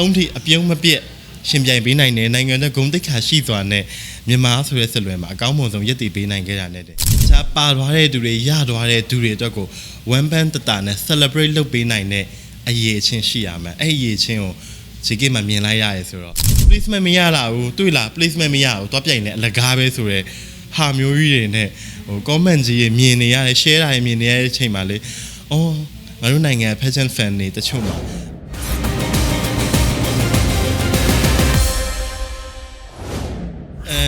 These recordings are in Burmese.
ဆုံးထိအပြုံးမပြတ်ရှင်ပြိုင်ပေးနိုင်တဲ့နိုင်ငံတော်ဂုဏ်သိက္ခာရှိစွာနဲ့မြန်မာဆိုတဲ့ဆက်လွယ်မှာအကောင်းမွန်ဆုံးရည်တည်ပေးနိုင်ခဲ့တာနဲ့တည်းတခြားပါသွားတဲ့သူတွေရသွားတဲ့သူတွေအတွက်ကို one band တတာနဲ့ celebrate လုပ်ပေးနိုင်တဲ့အရေးအချင်းရှိရမယ်အဲ့ဒီအရေးအချင်းကိုဒီကိမှာမြင်လိုက်ရရဲဆိုတော့ placement မရလာဘူးတွေ့လား placement မရဘူးတော့ပြိုင်နေအလကားပဲဆိုတော့ဟာမျိုးကြီးတွေနဲ့ဟို comment ကြီးတွေမြင်နေရတယ် share တာတွေမြင်နေရတဲ့အချိန်မှာလေအော်ငါတို့နိုင်ငံ pageant fan တွေတချို့မှာ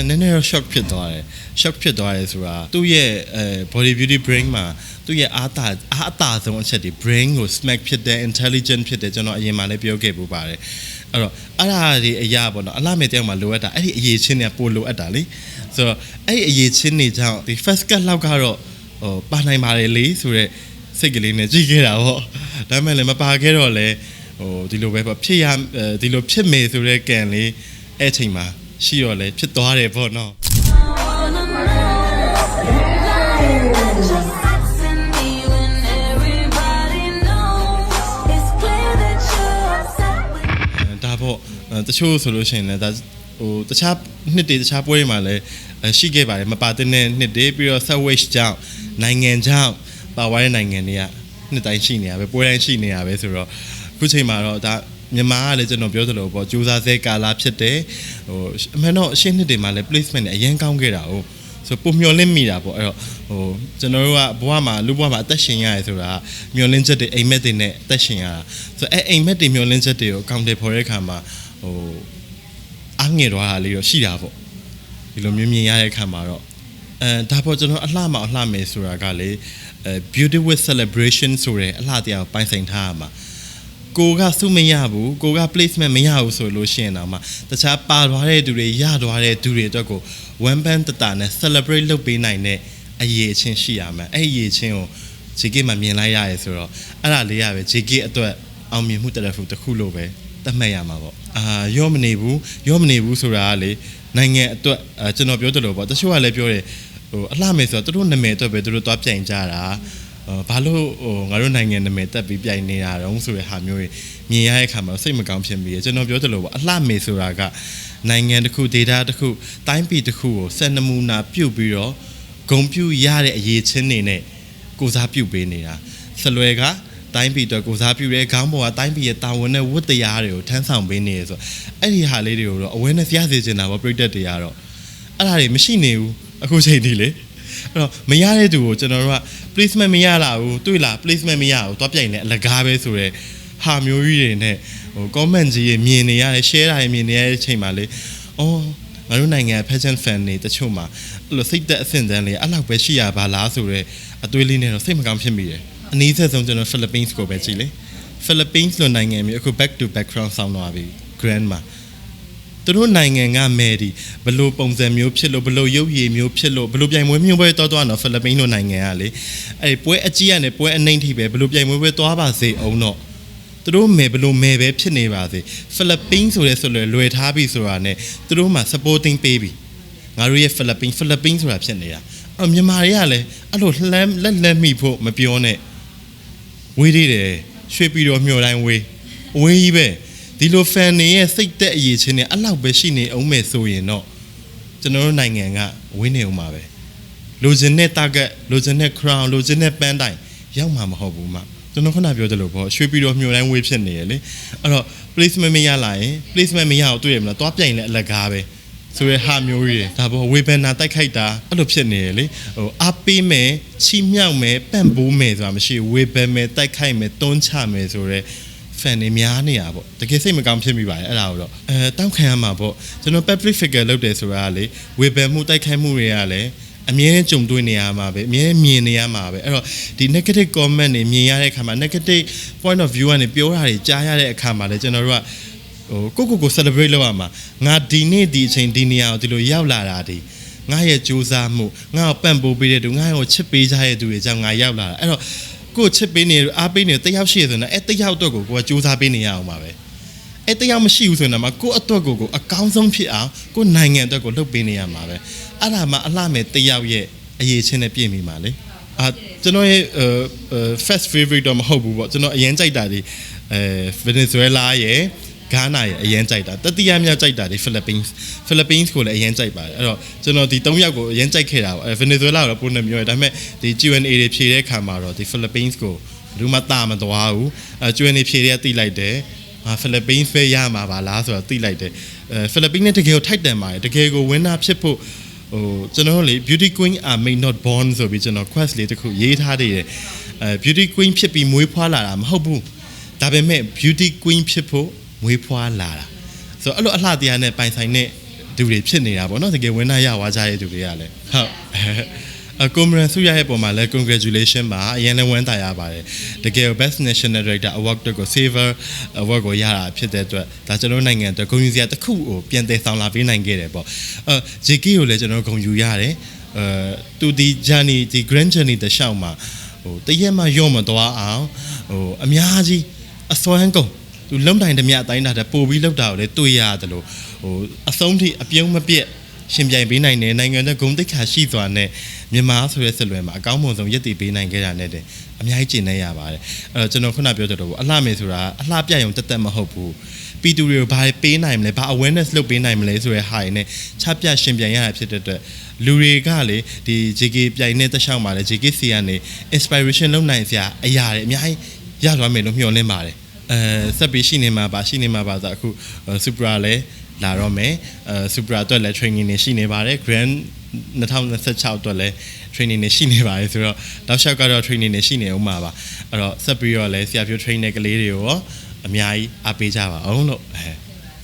နည်းနည်းတော့ shock ဖြစ်သွားတယ် shock ဖြစ်သွားတယ်ဆိုတာသူ့ရဲ့အဲ body beauty brain မှာသူ့ရဲ့အားတာအားအတာဆုံးအချက်တွေ brain ကို smack ဖြစ်တဲ့ intelligent ဖြစ်တဲ့ကျွန်တော်အရင်မှလည်းပြောခဲ့ပူပါတယ်အဲ့တော့အဲ့ဒါတွေအရာပေါ့နော်အလားမဲ့တယောက်မှလိုအပ်တာအဲ့ဒီအရေးချင်းတွေကပိုလိုအပ်တာလေဆိုတော့အဲ့ဒီအရေးချင်းတွေကြောင့်ဒီ first cut လောက်ကတော့ဟိုပါနိုင်ပါတယ်လေဆိုတော့စိတ်ကလေးနဲ့ကြည့်ခဲ့တာပေါ့ဒါပေမဲ့လည်းမပါခဲ့တော့လေဟိုဒီလိုပဲပေါ့ဖြစ်ရဒီလိုဖြစ်မေဆိုတဲ့ကံလေးအဲ့အချိန်မှာ ရှိတော့လေဖြစ်သွားတယ်ပေါ့နော် Just texting me when everybody knows it's clear that you're upset with အဲဒါပေါ့အဲတချို့ဆိုလို့ရှိရင်လည်းဒါဟိုတခြားနှစ်တွေတခြားပွဲတွေမှာလည်းအဲရှိခဲ့ပါတယ်မပါတဲ့နှစ်တွေပြီးတော့ Subway ကြောင့်နိုင်ငံကြောင့်ပါသွားတဲ့နိုင်ငံတွေကနှစ်တိုင်းရှိနေရပဲပွဲတိုင်းရှိနေရပဲဆိုတော့အခုချိန်မှာတော့ဒါ မြန်မာကလည်းကျွန်တော်ပြောသလိုပေါ့စူးစမ်းဆဲကာလာဖြစ်တယ်ဟိုအမှန်တော့အရှင်းနှစ်တွေမှာလည်း placement တွေအရင်ကောင်းခဲ့တာဟုတ်ဆိုပုံမျောလင့်မိတာပေါ့အဲ့တော့ဟိုကျွန်တော်တို့ကဘဝမှာလူဘဝမှာအသက်ရှင်ရတယ်ဆိုတာမျောလင့်ချက်တွေအိမ်မက်တွေနဲ့အသက်ရှင်ရတာဆိုတော့အဲ့အိမ်မက်တွေမျောလင့်ချက်တွေကိုအကောင့်တွေဖော်တဲ့အခါမှာဟိုအားငယ်သွားတာလေးတော့ရှိတာပေါ့ဒီလိုမျိုးမြင်ရတဲ့အခါမှာတော့အဲဒါပေါ့ကျွန်တော်အလှမအလှမယ်ဆိုတာကလေအဲ beauty with celebration ဆိုတဲ့အလှတရားကိုပိုင်ဆိုင်ထားရမှာ ကိုကစုမရဘူးကိုက placement မရဘူးဆိုလို့ရှိရင်တော့မှတခြားပါသွားတဲ့သူတွေရသွားတဲ့သူတွေအတွက်ကို one band တတာနဲ့ celebrate လုပ်ပေးနိုင်တဲ့အရေးအချင်းရှိရမယ်အဲ့ဒီအရေးအချင်းကို JK မှာမြင်လိုက်ရရဲဆိုတော့အဲ့ဒါလေးရပဲ JK အတွက်အောင်မြင်မှုတရဖူတစ်ခုလို့ပဲသတ်မှတ်ရမှာပေါ့အာရောမနေဘူးရောမနေဘူးဆိုတာကလေနိုင်ငံအတွက်အာကျွန်တော်ပြောသလိုပေါ့တချို့ကလည်းပြောတယ်ဟိုအလှမယ်ဆိုတော့သူတို့နာမည်အတွက်ပဲသူတို့သွားပြိုင်ကြတာအော် ဘာလို့ဟိုငါတို့နိုင်ငံနာမည်တက်ပြီးပြိုင်နေတာတုံးဆိုတဲ့ဟာမျိုးတွေမြင်ရတဲ့အခါမှာစိတ်မကောင်းဖြစ်မိတယ်ကျွန်တော်ပြောသလိုပေါ့အလှမေဆိုတာကနိုင်ငံတစ်ခု data တစ်ခုတိုင်းပြည်တစ်ခုကိုစံနမူနာပြုတ်ပြီးတော့ဂုံပြူရတဲ့အရေးချင်းတွေနဲ့ကိုစားပြုတ်ပေးနေတာဆလွယ်ကတိုင်းပြည်အတွက်ကိုစားပြုတဲ့ခေါင်းပေါ်ကတိုင်းပြည်ရဲ့တာဝန်နဲ့ဝတ်တရားတွေကိုထမ်းဆောင်ပေးနေရဆိုအဲ့ဒီဟာလေးတွေကိုတော့ awareness ရစေချင်တာပေါ့ပြည်သက်တွေကတော့အဲ့ဒါတွေမရှိနေဘူးအခုချိန်ထိလေ အဲ့တော့မရတဲ့သူကိုကျွန်တော်တို့က placement မရလာဘူးတွေ့လား placement မရဘူးတော့ပြိုင်နေအလကားပဲဆိုတော့ဟာမျိုးကြီးတွေနဲ့ဟို comment ကြီးတွေမြင်နေရတယ် share တာတွေမြင်နေရတဲ့အချိန်မှာလေအော်ငါတို့နိုင်ငံ pageant fan တွေတချို့မှာအဲ့လိုစိတ်သက်အဆင့်တန်းလေးအဲ့လောက်ပဲရှိရပါလားဆိုတော့အသွေးလေးနဲ့တော့စိတ်မကောင်းဖြစ်မိတယ်အနည်းဆက်ဆုံးကျွန်တော် Philippines ကိုပဲကြည့်လေ Philippines လိုနိုင်ငံမျိုးအခု back to background ဆောင်းသွားပြီ grand မှာ သူတို့နိုင်ငံကမယ်ဒီဘလို့ပုံစံမျိုးဖြစ်လို့ဘလို့ရုပ်ရည်မျိုးဖြစ်လို့ဘလို့ပြိုင်ပွဲမျိုးပဲတောသွားတော့ဖိလစ်ပိန်းလိုနိုင်ငံကလေအဲ့ဒီပွဲအကြီးကနေပွဲအနှိမ့်ထိပဲဘလို့ပြိုင်ပွဲပဲသွားပါစေအောင်တော့သူတို့မယ်ဘလို့မယ်ပဲဖြစ်နေပါစေဖိလစ်ပိန်းဆိုတဲ့ဆိုလွယ်လွယ်ထားပြီဆိုတာ ਨੇ သူတို့မှာ supporting ပေးပြီငါတို့ရဲ့ဖိလစ်ပိန်းဖိလစ်ပိန်းဆိုတာဖြစ်နေတာအဲ့မြန်မာတွေကလည်းအဲ့လိုလှမ်းလက်လက်မိဖို့မပြောနဲ့ဝေးသေးတယ်ရွှေပြီးတော့မျောတိုင်းဝေးဝေးကြီးပဲ ဒီလို fan တွေရဲ့စိတ်သက်အရေးချင်းနဲ့အဲ့လောက်ပဲရှိနေအောင်မယ်ဆိုရင်တော့ကျွန်တော်တို့နိုင်ငံကဝင်းနေအောင်ပါပဲလိုချင်တဲ့ target လိုချင်တဲ့ crown လိုချင်တဲ့ပန်းတိုင်ရောက်မှာမဟုတ်ဘူးမကျွန်တော်ခုနပြောသလိုပေါ့ရွှေပြီးတော့မျောတိုင်းဝေးဖြစ်နေရလေအဲ့တော့ placement မရလာရင် placement မရအောင်တွေ့ရမလားသွားပြိုင်လဲအလကားပဲဆိုရဟာမျိုးကြီးတွေဒါပေါ့ဝေဘန်နာတိုက်ခိုက်တာအဲ့လိုဖြစ်နေရလေဟိုအားပေးမယ်ချီမြောက်မယ်ပန့်ပိုးမယ်ဆိုတာမရှိဘူးဝေဘန်မယ်တိုက်ခိုက်မယ်တွန်းချမယ်ဆိုရဲ fan တွေများနေတာပေါ့တကယ်စိတ်မကောင်းဖြစ်မိပါတယ်အဲ့ဒါကိုတော့အဲတောက်ခံရမှာပေါ့ကျွန်တော် public figure လုပ်တယ်ဆိုတာကလေဝေဘန်မှုတိုက်ခိုက်မှုတွေကလည်းအမြဲကြုံတွေ့နေရမှာပဲအမြဲမြင်နေရမှာပဲအဲ့တော့ဒီ negative comment တွေမြင်ရတဲ့အခါမှာ negative point of view ကနေပြောတာတွေကြားရတဲ့အခါမှာလည်းကျွန်တော်တို့ကဟိုကိုကိုကို celebrate လုပ်ရမှာငါဒီနေ့ဒီအချိန်ဒီနေရာကိုဒီလိုရောက်လာတာဒီငါရဲ့စူးစမ်းမှုငါ့ကိုပံ့ပိုးပေးတဲ့သူငါ့ကိုချစ်ပေးကြတဲ့သူတွေကြောင့်ငါရောက်လာတာအဲ့တော့ ကိုချစ်ပေးနေအားပေးနေတယောက်ရှိရဆိုတော့အဲ့တယောက်တော့ကိုကိုကစူးစမ်းပေးနေရအောင်ပါပဲအဲ့တယောက်မရှိဘူးဆိုရင်တော့မှကိုယ့်အတွက်ကိုယ်ကိုအကောင်းဆုံးဖြစ်အောင်ကိုယ့်နိုင်ငံအတွက်ကိုလှုပ်ပေးနေရမှာပဲအဲ့ဒါမှအလှမဲ့တယောက်ရဲ့အရေးချင်းနဲ့ပြည့်မိမှာလေအာကျွန်တော်ရဲ့အဲ first favorite တော့မဟုတ်ဘူးပေါ့ကျွန်တော်အရင်ကြိုက်တာဒီအဲ Venezuela ရဲ့ ဂါနာရဲ့အရင်ကြိုက်တာတတိယမြောက်ကြိုက်တာဒီဖိလစ်ပင်းဖိလစ်ပင်းကိုလည်းအရင်ကြိုက်ပါတယ်အဲ့တော့ကျွန်တော်ဒီ၃ယောက်ကိုအရင်ကြိုက်ခဲ့တာပေါ့ဗင်နီဇွဲလားတော့ပုံနဲ့မျိုးရဒါပေမဲ့ဒီ Q&A တွေဖြေတဲ့ခါမှာတော့ဒီဖိလစ်ပင်းကိုဘယ်သူမှတာမသွားဘူးအဲ Q&A ဖြေတဲ့တိလိုက်တယ်ဟာဖိလစ်ပင်းပဲရမှာပါလားဆိုတော့တိလိုက်တယ်အဲဖိလစ်ပင်းနဲ့တကယ်ကိုထိုက်တန်ပါတယ်တကယ်ကို winner ဖြစ်ဖို့ဟိုကျွန်တော်တို့လေ beauty queen are may not born ဆိုပြီးကျွန်တော် quest လေးတစ်ခုရေးထားသေးတယ်အဲ beauty queen ဖြစ်ပြီးမွေးဖွားလာတာမဟုတ်ဘူးဒါပေမဲ့ beauty queen ဖြစ်ဖို့ မွေးဖွားလာတာဆိုတော့အဲ့လိုအလှတရားနဲ့ပိုင်ဆိုင်တဲ့သူတွေဖြစ်နေတာပေါ့နော်တကယ်ဝင်နာရဝါကြတဲ့သူတွေကလည်းဟုတ်အကွန်မရန်ဆူရရဲ့ပုံမှာလဲ congratulation ပါအရင်လည်းဝမ်းသာရပါတယ်တကယ် best national director award တို့ကို savor award ကိုရတာဖြစ်တဲ့အတွက်ဒါကျွန်တော်နိုင်ငံအတွက်ဂုဏ်ယူစရာတစ်ခုကိုပြန်တည်ဆောင်လာပေးနိုင်ခဲ့တယ်ပေါ့အဲ JK ကိုလည်းကျွန်တော်ဂုဏ်ယူရတယ်အဲသူဒီ journey ဒီ grand journey တစ်လျှောက်မှာဟိုတရက်မှရော့မသွားအောင်ဟိုအများကြီးအစွမ်းကုန် သူလုံတိုင်းတမျှအတိုင်းတာတဲ့ပို့ပြီးလောက်တာကိုလည်းတွေ့ရတယ်လို့ဟိုအဆုံးထိအပြုံးမပြတ်ရှင်ပြိုင်ပေးနိုင်တဲ့နိုင်ငံရဲ့ဂုဏ်သိက္ခာရှိစွာနဲ့မြန်မာဆိုတဲ့ဆက်လွယ်မှာအကောင်းဆုံးရည်တည်ပေးနိုင်ခဲ့တာနဲ့တဲ့အများကြီးကျင့်နေရပါတယ်အဲ့တော့ကျွန်တော်ခုနပြောကြတော့အလှမယ်ဆိုတာအလှပြရုံတက်တက်မဟုတ်ဘူးပြည်သူတွေကိုဘာပေးနိုင်မလဲဘာ awareness လုပ်ပေးနိုင်မလဲဆိုတဲ့ဟာရင်းနဲ့ချပြရှင်ပြိုင်ရတာဖြစ်တဲ့အတွက်လူတွေကလေဒီ JK ပြိုင်တဲ့တက်လျှောက်မှာလေ JK စီကနေ inspiration လုပ်နိုင်စရာအရာတွေအများကြီးရသွားမယ်လို့မျှော်လင့်ပါတယ် အဲဆက်ပြီးရှိနေမှာပါရှိနေမှာပါဆိုအခု Supra လဲလာတော့မယ်အဲ Supra အတွက်လည်း training တွေရှိနေပါတယ် Grand 2026အတွက်လည်း training တွေရှိနေပါတယ်ဆိုတော့တောက်လျှောက်ကတော့ training တွေရှိနေအောင်ပါပါအဲ့တော့ဆက်ပြီးတော့လည်းဆရာပြော train တဲ့ကလေးတွေကိုရောအများကြီးအားပေးကြပါအောင်လို့အဲ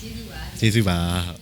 ကျေးဇူးပါကျေးဇူးပါ